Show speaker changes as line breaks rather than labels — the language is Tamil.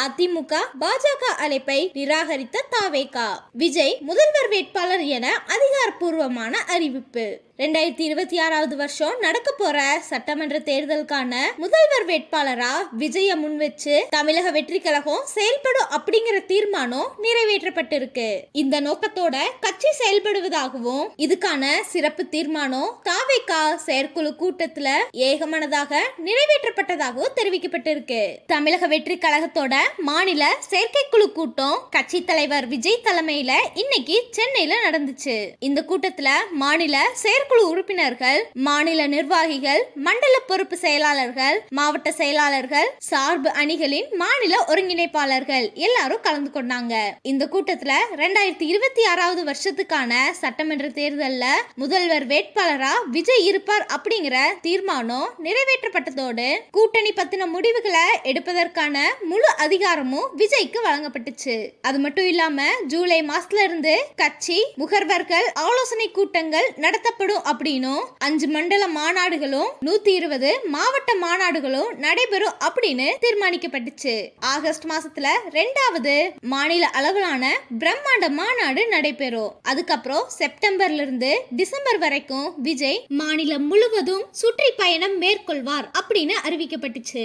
அதிமுக பாஜக அழைப்பை நிராகரித்த தாவேகா. விஜய் முதல்வர் வேட்பாளர் என அதிகாரப்பூர்வமான அறிவிப்பு. ரெண்டாயிரத்தி இருபத்தி ஆறாவது வருஷம் நடக்க போற சட்டமன்ற தேர்தலுக்கான முதல்வர் வேட்பாளரா விஜய முன் வச்சு தமிழக வெற்றி கழகம் செயல்படும் அப்படிங்கிற தீர்மானம் நிறைவேற்றப்பட்டிருக்கு. இந்த நோக்கத்தோட கட்சி செயல்படுவதாகவும் இதுக்கான சிறப்பு தீர்மானம் தாவேகா செயற்குழு கூட்டத்துல ஏகமனதாக நிறைவேற்றப்பட்டதாகவும் தெரிவிக்கப்பட்டிருக்கு. தமிழக வெற்றி கழகத்தோட மாநில செயற்கைக்குழு கூட்டம் கட்சி தலைவர் விஜய் தலைமையில இன்னைக்கு சென்னையில நடந்துச்சு. இந்த கூட்டத்துல மாநில செயற்குழு உறுப்பினர்கள் மாநில நிர்வாகிகள் மண்டல பொறுப்பு செயலாளர்கள் மாவட்ட செயலாளர்கள் சார்பு அணிகளின் மாநில ஒருங்கிணைப்பாளர்கள் எல்லாரும் கலந்து கொண்டாங்க. இந்த கூட்டத்துல ரெண்டாயிரத்தி இருபத்தி ஆறாவது வருஷத்துக்கான சட்டமன்ற தேர்தல்ல முதல்வர் வேட்பாளரா விஜய் இருப்பார் அப்படிங்கிற தீர்மானம் நிறைவேற்றப்பட்டதோடு கூட்டணி பத்தின முடிவுகளை எடுப்பதற்கான முழு அதிகாரமும் விஜய்க்கு வழங்கப்பட்டுச்சு. அது மட்டும் இல்லாம ஜூலை மாசத்துல இருந்து கட்சி முகர்வர்கள் ஆலோசனை கூட்டங்கள் நடத்தப்படும் அப்படின்னும் அஞ்சு மண்டல மாநாடுகளும் நூத்தி இருபது மாவட்ட மாநாடுகளும் நடைபெறும் அப்படின்னு தீர்மானிக்கப்பட்டுச்சு. ஆகஸ்ட் மாசத்துல ரெண்டாவது மாநில அளவிலான பிரம்மாண்ட மாநாடு நடைபெறும். அதுக்கப்புறம் செப்டம்பர்ல இருந்து டிசம்பர் வரைக்கும் விஜய் மாநிலம் முழுவதும் சுற்றி பயணம் மேற்கொள்வார் அப்படின்னு அறிவிக்கப்பட்டுச்சு.